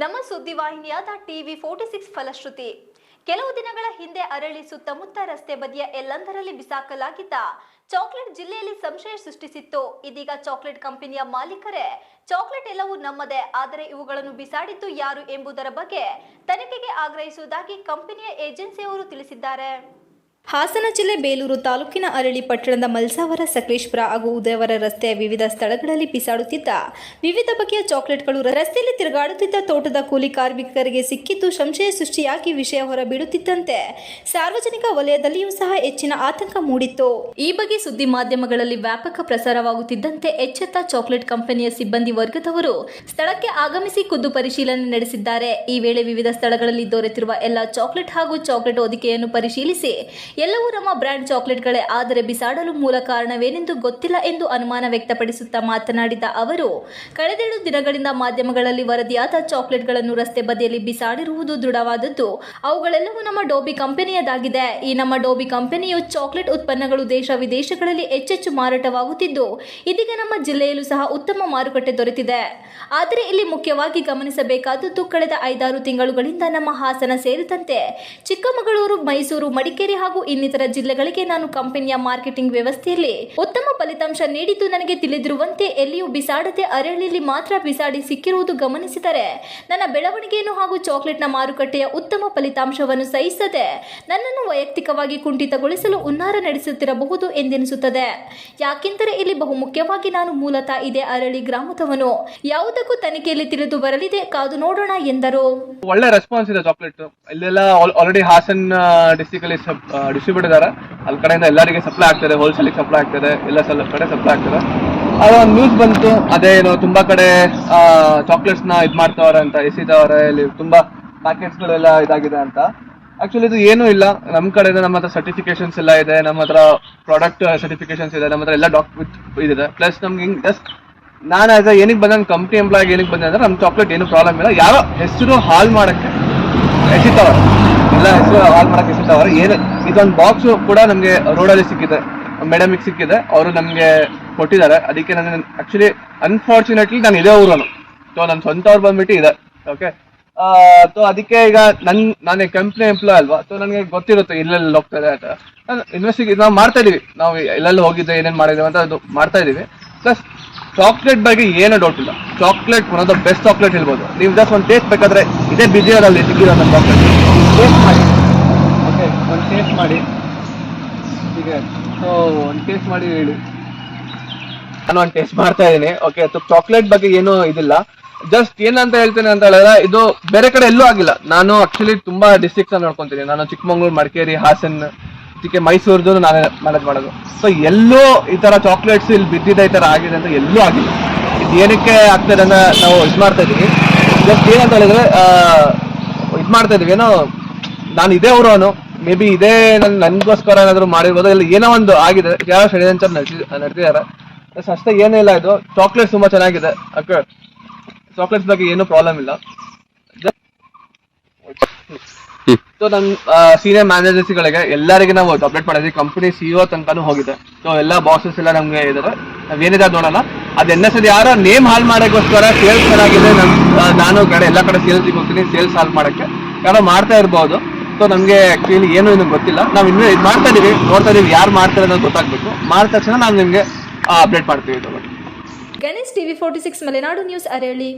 ನಮ್ಮ ಸುದ್ದಿವಾಹಿನಿಯಾದ TV forty six ಫಲಶ್ರುತಿ. ಕೆಲವು ದಿನಗಳ ಹಿಂದೆ ಅರಳಿ ಸುತ್ತಮುತ್ತ ರಸ್ತೆ ಬದಿಯ ಎಲ್ಲಂದರಲ್ಲಿ ಬಿಸಾಕಲಾಗಿದ್ದ ಚಾಕ್ಲೇಟ್ ಜಿಲ್ಲೆಯಲ್ಲಿ ಸಂಶಯ ಸೃಷ್ಟಿಸಿತ್ತು. ಇದೀಗ ಚಾಕ್ಲೇಟ್ ಕಂಪನಿಯ ಮಾಲೀಕರೇ, ಚಾಕ್ಲೇಟ್ ಎಲ್ಲವೂ ನಮ್ಮದೇ, ಆದರೆ ಇವುಗಳನ್ನು ಬಿಸಾಡಿದ್ದು ಯಾರು ಎಂಬುದರ ಬಗ್ಗೆ ತನಿಖೆಗೆ ಆಗ್ರಹಿಸುವುದಾಗಿ ಕಂಪನಿಯ ಏಜೆನ್ಸಿಯವರು ತಿಳಿಸಿದ್ದಾರೆ. ಹಾಸನ ಜಿಲ್ಲೆ ಬೇಲೂರು ತಾಲೂಕಿನ ಅರಳಿ ಪಟ್ಟಣದ ಮಲ್ಸಾವರ ಸಕಲೇಶ್ಪುರ ಹಾಗೂ ಉದಯವರ ರಸ್ತೆಯ ವಿವಿಧ ಸ್ಥಳಗಳಲ್ಲಿ ಬಿಸಾಡುತ್ತಿದ್ದ ವಿವಿಧ ಬಗೆಯ ಚಾಕ್ಲೇಟ್ಗಳು ರಸ್ತೆಯಲ್ಲಿ ತಿರುಗಾಡುತ್ತಿದ್ದ ತೋಟದ ಕೂಲಿ ಕಾರ್ಮಿಕರಿಗೆ ಸಿಕ್ಕಿದ್ದು ಸಂಶಯ ಸೃಷ್ಟಿಯಾಗಿ ವಿಷಯ ಹೊರಬಿಡುತ್ತಿದ್ದಂತೆ ಸಾರ್ವಜನಿಕ ವಲಯದಲ್ಲಿಯೂ ಸಹ ಹೆಚ್ಚಿನ ಆತಂಕ ಮೂಡಿತ್ತು. ಈ ಬಗ್ಗೆ ಸುದ್ದಿ ಮಾಧ್ಯಮಗಳಲ್ಲಿ ವ್ಯಾಪಕ ಪ್ರಸಾರವಾಗುತ್ತಿದ್ದಂತೆ ಎಚ್ಚೆತ್ತ ಚಾಕ್ಲೇಟ್ ಕಂಪನಿಯ ಸಿಬ್ಬಂದಿ ವರ್ಗದವರು ಸ್ಥಳಕ್ಕೆ ಆಗಮಿಸಿ ಖುದ್ದು ಪರಿಶೀಲನೆ ನಡೆಸಿದ್ದಾರೆ. ಈ ವೇಳೆ ವಿವಿಧ ಸ್ಥಳಗಳಲ್ಲಿ ದೊರೆತಿರುವ ಎಲ್ಲ ಚಾಕ್ಲೇಟ್ ಹಾಗೂ ಚಾಕ್ಲೇಟ್ ಹೊದಿಕೆಯನ್ನು ಪರಿಶೀಲಿಸಿ ಎಲ್ಲವೂ ನಮ್ಮ ಬ್ರ್ಯಾಂಡ್ ಚಾಕ್ಲೇಟ್ಗಳೇ. ಆದರೆ ಬಿಸಾಡಲು ಮೂಲ ಕಾರಣವೇನೆಂದು ಗೊತ್ತಿಲ್ಲ ಎಂದು ಅನುಮಾನ ವ್ಯಕ್ತಪಡಿಸುತ್ತಾ ಮಾತನಾಡಿದ ಅವರು, ಕಳೆದೆರಡು ದಿನಗಳಿಂದ ಮಾಧ್ಯಮಗಳಲ್ಲಿ ವರದಿಯಾದ ಚಾಕ್ಲೇಟ್ಗಳನ್ನು ರಸ್ತೆ ಬದಿಯಲ್ಲಿ ಬಿಸಾಡಿರುವುದು ದೃಢವಾದದ್ದು. ಅವುಗಳೆಲ್ಲವೂ ನಮ್ಮ ಡೋಬಿ ಕಂಪನಿಯದಾಗಿದೆ. ಈ ನಮ್ಮ ಡೋಬಿ ಕಂಪನಿಯು ಚಾಕ್ಲೇಟ್ ಉತ್ಪನ್ನಗಳು ದೇಶ ವಿದೇಶಗಳಲ್ಲಿ ಹೆಚ್ಚೆಚ್ಚು ಮಾರಾಟವಾಗುತ್ತಿದ್ದು, ಇದೀಗ ನಮ್ಮ ಜಿಲ್ಲೆಯಲ್ಲೂ ಸಹ ಉತ್ತಮ ಮಾರುಕಟ್ಟೆ ದೊರೆತಿದೆ. ಆದರೆ ಇಲ್ಲಿ ಮುಖ್ಯವಾಗಿ ಗಮನಿಸಬೇಕಾದದ್ದು, ಕಳೆದ ಐದಾರು ತಿಂಗಳುಗಳಿಂದ ನಮ್ಮ ಹಾಸನ ಸೇರಿದಂತೆ ಚಿಕ್ಕಮಗಳೂರು, ಮೈಸೂರು, ಮಡಿಕೇರಿ ಹಾಗೂ ಇನ್ನಿತರ ಜಿಲ್ಲೆಗಳಿಗೆ ನಾನು ಕಂಪನಿಯ ಮಾರ್ಕೆಟಿಂಗ್ ವ್ಯವಸ್ಥೆಯಲ್ಲಿ ಉತ್ತಮ ಫಲಿತಾಂಶ ನೀಡಿದ್ದು ನನಗೆ ತಿಳಿದಿರುವಂತೆ ಎಲ್ಲಿಯೂ ಬಿಸಾಡದೆ ಅರಳಿಯಲ್ಲಿ ಮಾತ್ರ ಬಿಸಾಡಿ ಸಿಕ್ಕಿರುವುದು ಗಮನಿಸಿದರೆ ನನ್ನ ಬೆಳವಣಿಗೆಯನ್ನು ಹಾಗೂ ಚಾಕ್ಲೇಟ್ನ ಮಾರುಕಟ್ಟೆಯ ಉತ್ತಮ ಫಲಿತಾಂಶವನ್ನು ಸಹಿಸದೆ ನನ್ನನ್ನು ವೈಯಕ್ತಿಕವಾಗಿ ಕುಂಠಿತಗೊಳಿಸಲು ಉನ್ನಾರ ನಡೆಸುತ್ತಿರಬಹುದು ಎಂದೆನಿಸುತ್ತದೆ. ಯಾಕೆಂದರೆ ಇಲ್ಲಿ ಬಹುಮುಖ್ಯವಾಗಿ ನಾನು ಮೂಲತಃ ಇದೆ ಅರಳಿ ಗ್ರಾಮದವನು. ಯಾವುದಕ್ಕೂ ತನಿಖೆಯಲ್ಲಿ ತಿಳಿದು ಬರಲಿದೆ, ಕಾದು ನೋಡೋಣ ಎಂದರು. ಒಳ್ಳೆ ರೆಸ್ಪಾನ್ಸ್ ಇದೆ ಚಾಕ್ಲೇಟ್. ಇಲ್ಲೆಲ್ಲ ಆಲ್ರೆಡಿ ಹಾಸನ್ ಡಿಸ್ಟಿಕ್ ಅಲ್ಲಿ ಡಿಸ್ಟ್ರಿಬ್ಯೂಟ್ ಇದ್ದಾರೆ. ಅಲ್ಲಿ ಕಡೆಯಿಂದ ಎಲ್ಲರಿಗೆ ಸಪ್ಲೈ ಆಗ್ತದೆ ಹೋಲ್ಸೇಲಿಗೆ ಸಪ್ಲೈ ಆಗ್ತದೆ ಎಲ್ಲ ಸಲ ಕಡೆ ಸಪ್ಲೈ ಆಗ್ತದೆ. ಅದು ಒಂದು ನ್ಯೂಸ್ ಬಂತು. ಅದೇನು ತುಂಬಾ ಕಡೆ ಚಾಕ್ಲೇಟ್ಸ್ನ ನ ಇದು ಮಾಡ್ತಾವ್ರೆ ಅಂತ ಎಸಿದವ್ರೆ ಇಲ್ಲಿ ತುಂಬಾ ಪ್ಯಾಕೆಟ್ಸ್ ಗಳೆಲ್ಲ ಇದಾಗಿದೆ ಅಂತ. ಆಕ್ಚುಲಿ ಇದು ಏನೂ ಇಲ್ಲ. ನಮ್ಮ ಕಡೆಯಿಂದ ನಮ್ಮ ಹತ್ರ ಸರ್ಟಿಫಿಕೇಶನ್ಸ್ ಎಲ್ಲ ಇದೆ ನಮ್ಮ ಹತ್ರ ಪ್ರಾಡಕ್ಟ್ ಸರ್ಟಿಫಿಕೇಶನ್ಸ್ ಇದೆ ನಮ್ಮ ಹತ್ರ ಎಲ್ಲ ಡಾಕ್ಯುಮೆಂಟ್ ಇದಿದೆ. ಪ್ಲಸ್ ನಮ್ಗೆ ಹಿಂಗೆ ಜಸ್ಟ್ ನಾನು ಆಸ್ ಏನಕ್ಕೆ ಬಂದ ಕಂಪ್ನಿ ಎಂಪ್ಲಾಯ್ ಏನಕ್ಕೆ ಬಂದೆ ಅಂದ್ರೆ ನಮ್ಮ ಚಾಕ್ಲೇಟ್ ಏನು ಪ್ರಾಬ್ಲಮ್ ಇಲ್ಲ. ಯಾರೋ ಹೆಸರು ಹಾಲ್ ಮಾಡಕ್ಕೆ ಎಸಿತವ್ರೆ. ಎಲ್ಲ ಹೆಸರು ಹಾಲ್ ಮಾಡಕ್ಕೆ ಎಸಿತವ್ರೆ. ಏನು ಇದೊಂದು ಬಾಕ್ಸ್ ಕೂಡ ನಮಗೆ ರೋಡಲ್ಲಿ ಸಿಕ್ಕಿದೆ. ಮೇಡಮಿಗೆ ಸಿಕ್ಕಿದೆ. ಅವರು ನಮಗೆ ಕೊಟ್ಟಿದ್ದಾರೆ. ಅದಕ್ಕೆ ನನಗೆ ಆಕ್ಚುಲಿ ಅನ್ಫಾರ್ಚುನೇಟ್ಲಿ ನಾನು ಇದೇ ಊರನು ಸೊ ನನ್ನ ಸ್ವಂತ ಅವ್ರು ಬಂದ್ಬಿಟ್ಟು ಇದೆ. ಓಕೆ ಸೊ ಅದಕ್ಕೆ ಈಗ ನನ್, ನಾನು ಕಂಪ್ನಿ ಎಂಪ್ಲಾಯ್ ಅಲ್ವಾ? ಸೊ ನನಗೆ ಗೊತ್ತಿರುತ್ತೆ ಇಲ್ಲೆಲ್ಲಿ ಹೋಗ್ತದೆ ಅಂತ. ನಾನು ಇನ್ವೆಸ್ಟಿಗೇಟ್ ನಾವು ಮಾಡ್ತಾ ಇದೀವಿ. ನಾವು ಎಲ್ಲೆಲ್ಲಿ ಹೋಗಿದ್ದೆ, ಏನೇನು ಮಾಡಿದ್ದೀವಿ ಅಂತ ಅದು ಮಾಡ್ತಾ ಇದೀವಿ. ಪ್ಲಸ್ ಚಾಕ್ಲೇಟ್ ಬಗ್ಗೆ ಏನು ಡೌಟ್ ಇಲ್ಲ. Chocolate one of the best chocolate ಇರ್ಬೋದು ನೀವು ಜಸ್ಟ್ ಒಂದು ಟೇಸ್ಟ್ ಬೇಕಾದ್ರೆ ಇದೇ ಬಿಜಿಯಲ್ಲಿ ಸಿಕ್ಕಿರೋ ನನ್ನ ಚಾಕ್ಲೇಟ್ ಟೇಸ್ಟ್ ಮಾಡಿ. ಮಾಡಿ. ಈಗ ಒಂದು ಟೇಸ್ಟ್ ಮಾಡಿ ಹೇಳಿ. ನಾನು ಒಂದು ಟೇಸ್ಟ್ ಮಾಡ್ತಾ ಇದ್ದೀನಿ. ಓಕೆ ಚಾಕ್ಲೇಟ್ ಬಗ್ಗೆ ಏನು ಇದಿಲ್ಲ. ಜಸ್ಟ್ ಏನಂತ ಹೇಳ್ತೇನೆ ಅಂತ ಹೇಳಿದ್ರೆ, ಇದು ಬೇರೆ ಕಡೆ ಎಲ್ಲೂ ಆಗಿಲ್ಲ. ನಾನು ಆಕ್ಚುಲಿ ತುಂಬಾ ಡಿಸ್ಟ್ರಿಕ್ಸ್ ನೋಡ್ಕೊಂತೀನಿ. ನಾನು ಚಿಕ್ಕಮಂಗ್ಳೂರು, ಮಡಿಕೇರಿ, ಹಾಸನ್, ಇದಕ್ಕೆ ಮೈಸೂರ್ದು ನಾನು ಮ್ಯಾನೇಜ್ ಮಾಡೋದು. ಸೊ ಎಲ್ಲೂ ಈ ತರ ಚಾಕ್ಲೇಟ್ಸ್ ಇಲ್ಲಿ ಬಿದ್ದಿದೆ, ಈ ತರ ಆಗಿದೆ ಅಂತ ಎಲ್ಲೂ ಆಗಿಲ್ಲ. ಇದು ಏನಕ್ಕೆ ಆಗ್ತದೆ ಅಂತ ನಾವು ಇದು ಮಾಡ್ತಾ ಇದೀವಿ ಜಸ್ಟ್ ಏನಂತ ಹೇಳಿದ್ರೆ ಇದು ಮಾಡ್ತಾ ಇದೀವಿ ಏನೋ, ನಾನು ಇದೇ ಅವನು ಮೇ ಬಿ ಇದೇ ನನ್ ನನ್ಗೋಸ್ಕರ ಏನಾದ್ರು ಮಾಡಿರ್ಬೋದು. ಇಲ್ಲ ಏನೋ ಒಂದು ಆಗಿದೆ. ಯಾರೋ ಷಡ್ಯಂತ್ರ ನಡೆದಿದ್ದಾರೆ ಅಷ್ಟೇ ಏನೂ ಇಲ್ಲ ಇದು. ಚಾಕ್ಲೇಟ್ಸ್ ತುಂಬಾ ಚೆನ್ನಾಗಿದೆ. ಓಕೆ ಚಾಕ್ಲೇಟ್ಸ್ ಬಗ್ಗೆ ಏನು ಪ್ರಾಬ್ಲಮ್ ಇಲ್ಲ. ಸೊ ನನ್ನ ಸೀನಿಯರ್ ಮ್ಯಾನೇಜರ್ಸ್ಗಳಿಗೆ ಎಲ್ಲರಿಗೆ ನಾವು ಅಪ್ಡೇಟ್ ಮಾಡಿದ್ವಿ. ಕಂಪನಿ ಸಿಇಒ ತನಕನೂ ಹೋಗಿದೆ. ಸೊ ಎಲ್ಲ ಬಾಸಸ್ ಎಲ್ಲ ನಮ್ಗೆ ಇದಾರೆ ನಾವ್ ಏನಿದೆ ನೋಡೋಣ. ಅದು ಎನ್ ಎಸ್ ಯಾರೋ ನೇಮ್ ಹಾಲ್ ಮಾಡೋಕ್ಕೋಸ್ಕರ ಸೇಲ್ಸ್ ಚೆನ್ನಾಗಿದೆ. ನಾನು ಕಡೆ ಎಲ್ಲ ಕಡೆ ಸೇಲ್ಸ್ ಹೋಗ್ತೀನಿ. ಸೇಲ್ಸ್ ಹಾಲ್ ಮಾಡಕ್ಕೆ. ಯಾರೋ ಮಾಡ್ತಾ ಇರ್ಬೋದು. ಸೊ ನಮಗೆ ಆಕ್ಚುಲಿ ಏನು ಇನ್ನು ಗೊತ್ತಿಲ್ಲ. ನಾವು ಇನ್ನು ಇದು ಮಾಡ್ತಾ ಇದೀವಿ. ನೋಡ್ತಾ ಇದೀವಿ ಯಾರು ಮಾಡ್ತಾರೆ ಅನ್ನೋದು ಗೊತ್ತಾಗ್ಬೇಕು. ಮಾಡಿದ ತಕ್ಷಣ ನಾವು ನಿಮಗೆ ಅಪ್ಡೇಟ್ ಮಾಡ್ತೀವಿ Ganesh TV forty six Malenadu news Arali.